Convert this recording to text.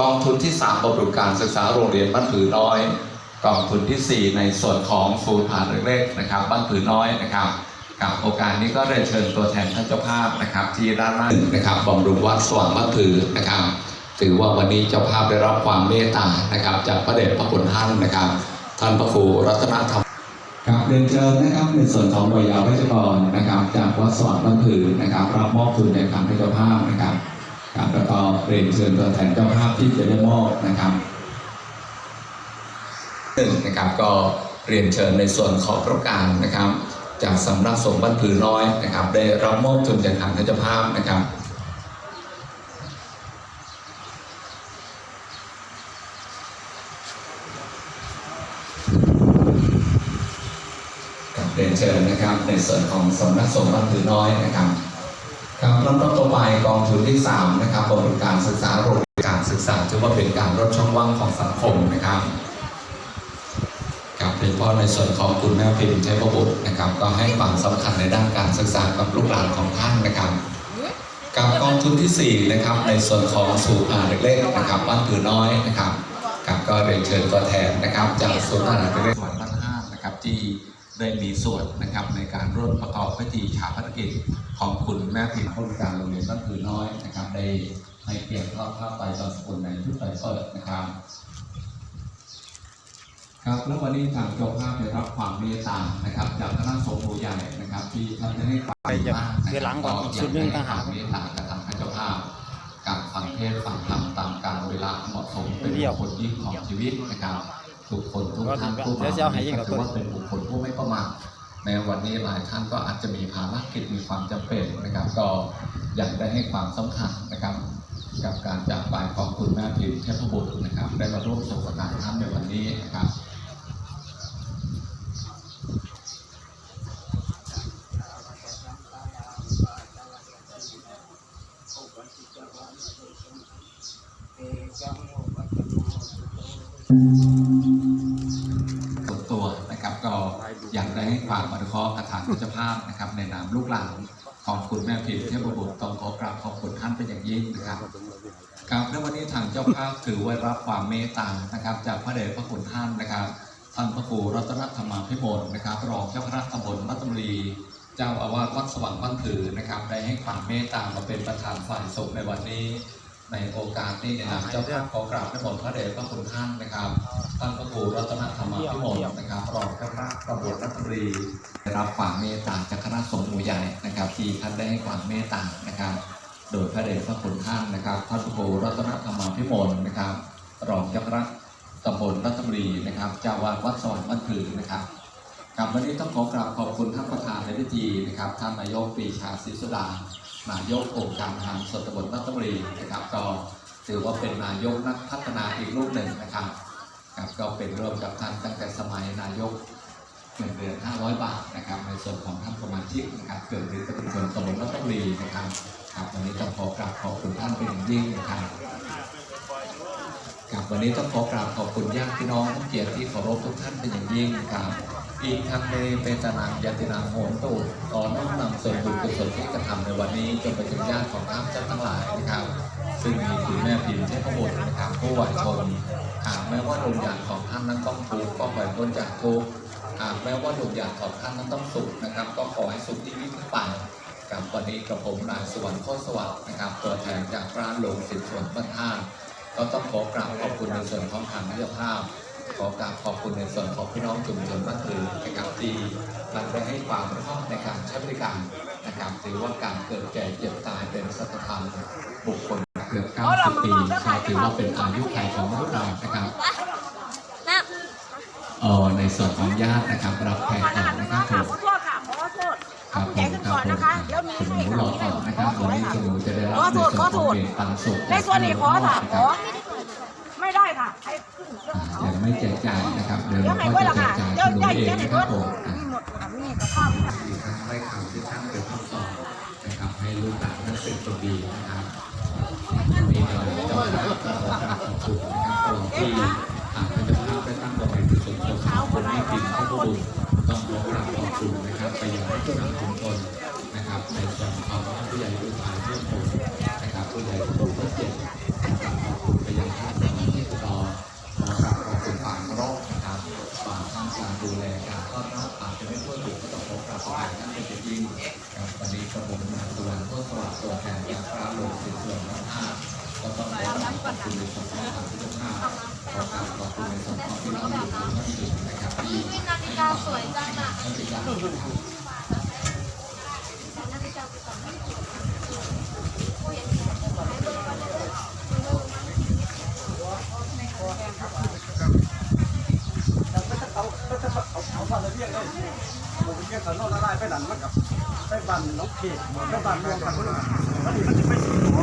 กองทุนที่3บำรุงการศึกษาโรงเรียนบ้านผือน้อย กองทุนทีสี่ 4 ในส่วนของศูนย์ผ่านเล็กๆนะครับบ้านผือน้อยนะครับกับโอกาสนี้ก็เรียนเชิญตัวแทนท่านเจ้าภาพนะครับ ที่ด้านหน้านะครับบำรุงวัดสว่างบ้านผือนะครับ ถือว่าวันนี้เจ้าภาพได้รับความเมตตานะครับ จากพระเดชพระคุณท่านนะครับ ท่านพระครูรัตนธรรมครับเรียนเชิญนะครับในส่วนของหน่วยยาวราชกรนะครับ จากวัดสว่างบ้านผือนะครับ รับมอบทุนในการให้เจ้าภาพนะครับ ครับแล้วก็เรียนเชิญตัวแทนเจ้าภาพที่จะได้มอบนะครับหนึ่งนะครับก็เรียนเชิญในส่วนของประการนะครับ จากสำนักสงฆ์บ้านผือน้อยนะครับ ได้รับมอบทุนจากทางเจ้าภาพนะครับครับเรียนเชิญนะครับในส่วนของสำนักสงฆ์บ้านผือน้อยนะครับ ครับลำดับต่อไปกองทุนที่ 3 นะครับบรุงการศึกษาโรงการศึกษาถือว่าเป็นการลดช่องว่างของสังคมนะครับครับโดยเฉพาะในส่วนของคุณแม่พิมพ์ใช้ประบุตรนะครับ ก็ให้ความสำคัญในด้านการศึกษากับลูกหลานของท่านนะครับกับกองทุนที่ 4 นะครับในส่วนของศูนย์อาหารเล็กๆนะครับบ้านผือน้อยนะครับกับก็เรียนเชิญตัวแทนนะครับ จากศูนย์อาหารเล็กๆจังหวัดบ้านห้านะครับที่ ได้มีส่วนนะครับในการร่วมประกอบพิธีชาปนกิจของคุณแม่พิมพ์ผู้บริการโรงเรียนบ้านผือน้อยนะครับได้ให้เกียรติทอดผ้าไตรตอนสกุลในทุกไตรเปิดนะครับครับแล้ววันนี้ทางเจ้าภาพได้รับความเมตตานะครับ จากคณะสงฆ์ผู้ใหญ่นะครับ ที่ท่านได้ให้ความไปจะมากนะคือคหลัรับงก่อนอีกชุดหนึ่งต่างหากเมตตากระทำให้เจ้าภาพกับฟังเทศน์ฟังธรรมตามการเวลาเหมาะสมเป็นเดี่ยวบุคคลยิ่งของชีวิตนะครับ ทุกคนทุกท่านก็ผู้เดี๋ยวจะเอาให้ยิ่งกับถือว่าเป็นบุคคลผู้ไม่ประมาทแม้วันนี้หลายท่านก็อาจจะมีภารกิจมีความจำเป็นนะครับ ก็อยากได้ให้ความสำคัญนะครับ กับการจากไปของคุณแม่พิมพ์เทพบุตรนะครับ ได้มาร่วมส่งสการท่านในวันนี้นะครับ ส่วตัวนะครับก็อยากได้ให้ความอนุเคราะห์อาถรรพ์เจ้าภาพนะครับในนามลูกหลานของคุณแม่พิมพ์เทพบุตรต้องขอกราบขอบคุณท่านเป็นอย่างยิ่งนะครับครับและวันนี้ทางเจ้าภาพถือว่ารับความเมตตานะครับ จากพระเดชพระคุณท่านนะครับท่านพระครูรัตนธรรมาภิมลนะครับรองเจ้าคณะตำบลรัตนบุรีเจ้าอาวาสวัดสว่างบ้านผือนะครับ ได้ให้ความเมตตามาเป็นประธานฝ่ายสงฆ์ในวันนี้ ในโอกาสนี้นะครับเจ้าภาพขอกราบพระบรมพระเดชพระคุณท่านนะครับ ท่านพระครูรัตนธรรมาภิมลนะครับรองเจ้าคณะตำบลรัตนบุรีได้รับความเมตตาจากคณะสงฆ์หมู่ใหญ่นะครับ ที่ท่านได้ให้ความเมตตานะครับ โดยพระเดชพระคุณท่านนะครับ ท่านพระครูรัตนธรรมาภิมลนะครับ รองเจ้าคณะตำบลรัตนบุรีนะครับเจ้าวาดวัดสว่างบ้านผือนะครับครับวันนี้ต้องขอกราบขอบคุณท่านประธานในพิธีนะครับ ท่านนายกปรีชาศรีสุดา นายกองค์การทางส่วนตำบลรัตบุรีนะครับ ก็ถือว่าเป็นนายกนักพัฒนาอีกรูปหนึ่งนะครับครับก็เป็นร่วมกับท่านตั้งแต่สมัยนายกเงินเดือน500 บาทนะครับ ในส่วนของท่านสมาชิกนะครับ เกิดในตำบลตำบลรัตบุรีนะครับครับวันนี้ต้องขอกราบขอบคุณท่านเป็นอย่างยิ่งนะครับครับวันนี้ต้องขอกราบขอบคุณญาติพี่น้องผู้เกียรติที่เคารพทุกท่านเป็นอย่างยิ่งครับ อีกทั้งในเป็นตนังยตินังโหนตูต่อน้อมนำส่วนบุญกุศลที่กระทำในวันนี้จนไปถึงญาติของข้าพเจ้าทั้งหลายนะครับ ซึ่งมีคุณแม่พิมพ์เทพบุตรนะครับผู้ไหวชนหากแม้ว่าดวงญาณของท่านนั้นต้องทุกข์ก็ปล่อยพ้นจากทุกข์หากแม้ว่าดวงญาณของท่านนั้นต้องสุขนะครับ ก็ขอให้สุขที่ยิ่งไปกับวันนี้กระผมนายสวรรค์โคสวัสดิ์นะครับ ตัวแทนจากร้านหลวงสินส่วนบ้านท่าก็ต้องขอกราบขอบคุณในส่วนของทางนิยภาพ ขอกราบขอบคุณในส่วนของพี่น้องชุมชนบ้านถือนะครับที่มันได้ให้ความรู้ในการใช้บริการนะครับถือว่าการเกิดแก่เจ็บตายเป็นสัจธรรมบุคคลเกือบ90ปีก็ถือว่าเป็นอายุขัยของมนุษย์เรานะครับเออในส่วนของญาตินะครับรับแขกก่อนนะครับผขอมโทษค่ะขอโทษครัเอาบคุณผยายมขึ้นครับก่อนผมนะคะเดี๋ยวมีคุณหนูรอก่อนนะครับวันนี้คุณหนูจะได้รับในส่วนของเบรปันสุขในส่วนนี้ขอค่ะขครัอ ยังไม่แจกจ่ายนะครับ เดี๋ยวเดี๋ยวเราให้ก็ไว้จะแจกจ่ายเดี๋ยวขนมใหญ่เองเดียวให้นะครับผมมีหมดค่ะมีกับข้ทั้งได้ข่าวที่ท่านเป็นคำสอนนะครับให้ลูกหลานนั้นเป็นคนดีนะครับนี่เราเจ้าหน้าขอกราบขอบคุณนะครับตลอดที่ทางพระเจ้าภาพได้ตั้งบำเพ็ญกุศลศพของคนให้กินให้ผู้บุญต้องขอกราบขอบคุณนะครับ ไปยังผู้นำชุมชนนะครับในส่วนของผู้ใหญ่ผู้ชายเพื่อนผมนะครับผู้ใหญ่ผู้ ดูแลการต้อนรับอาจจะไม่ทั่วถึงก็ต้องพบกราบขอบคุณท่านเป็นจริงครับวันนี้กระผมนายตัวผู้สวัสดิ์ตัวแทนจากพระหลวงสิบส่วนน้ำอก็ต้องขอราบขอบคุณในส่วนของทางทุกท่านขอกราบขอบคุณในส่วนของพี่น้องทุกท่านนะครับที่นาฬิกาสวยจังนะ ค่ถนนละลายไปหลังมันกับไปบันน้องเขตไปบ้านรวมกันคนละแล้นมันจะไปสีหัว